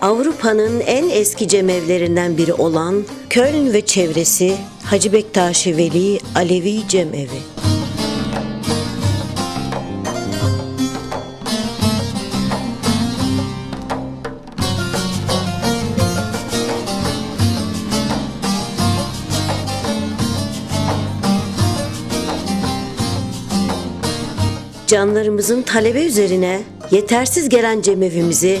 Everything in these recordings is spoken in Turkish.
Avrupa'nın en eski cemevlerinden biri olan Köln ve çevresi Hacı Bektaşi Veli Alevi Cemevi. Canlarımızın talebe üzerine yetersiz gelen cemevimizi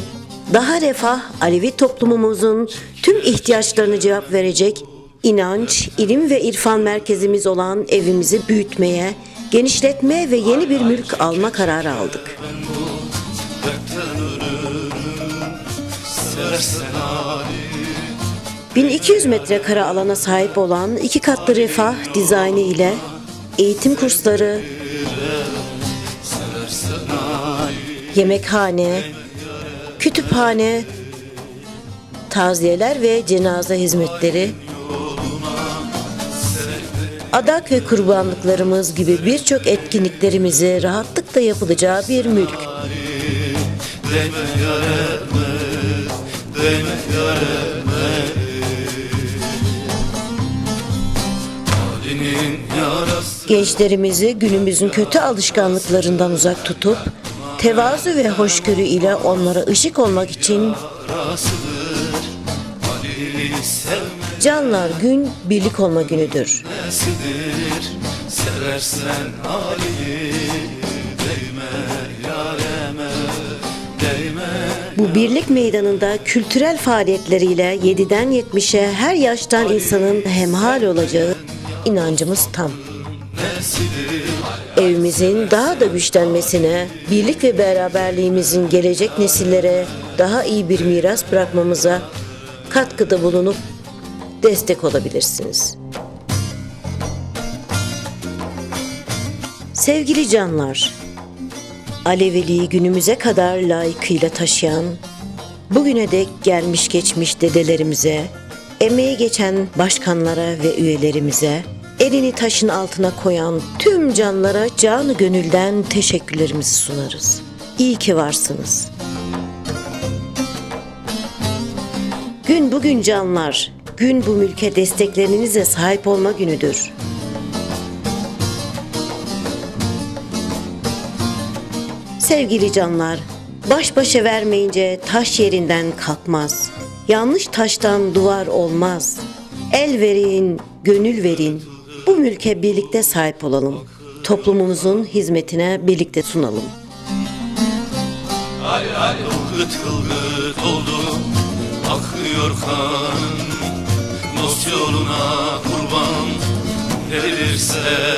daha refah Alevi toplumumuzun tüm ihtiyaçlarını cevap verecek inanç, ilim ve irfan merkezimiz olan evimizi büyütmeye, genişletmeye ve yeni bir mülk alma kararı aldık. Ali 1200 metrekare alana sahip olan iki katlı refah dizaynı ile eğitim kursları, yemekhane, kütüphane, taziyeler ve cenaze hizmetleri, adak ve kurbanlıklarımız gibi birçok etkinliklerimizi rahatlıkla yapılacağı bir mülk. Gençlerimizi günümüzün kötü alışkanlıklarından uzak tutup tevazu ve hoşgörü ile onlara ışık olmak için Canlar Gün Birlik Olma Günüdür. Seversen Ali'yi Değme yareme Bu birlik meydanında kültürel faaliyetleriyle 7'den 70'e her yaştan insanın hemhal olacağı inancımız tam. Evimizin daha da güçlenmesine, birlik ve beraberliğimizin gelecek nesillere daha iyi bir miras bırakmamıza katkıda bulunup destek olabilirsiniz. Sevgili canlar, Aleviliği günümüze kadar layıkıyla taşıyan, bugüne dek gelmiş geçmiş dedelerimize, emeği geçen başkanlara ve üyelerimize, elini taşın altına koyan tüm canlara canı gönülden teşekkürlerimizi sunarız. İyi ki varsınız. Gün bugün canlar, gün bu mülke desteklerinizle sahip olma günüdür. Sevgili canlar, baş başa vermeyince taş yerinden kalkmaz. Yanlış taştan duvar olmaz. El verin, gönül verin. Bu mülke birlikte sahip olalım. Toplumumuzun hizmetine birlikte sunalım. Kılgıt kılgıt oldu Akıyor kanım Dost yoluna kurban Verirse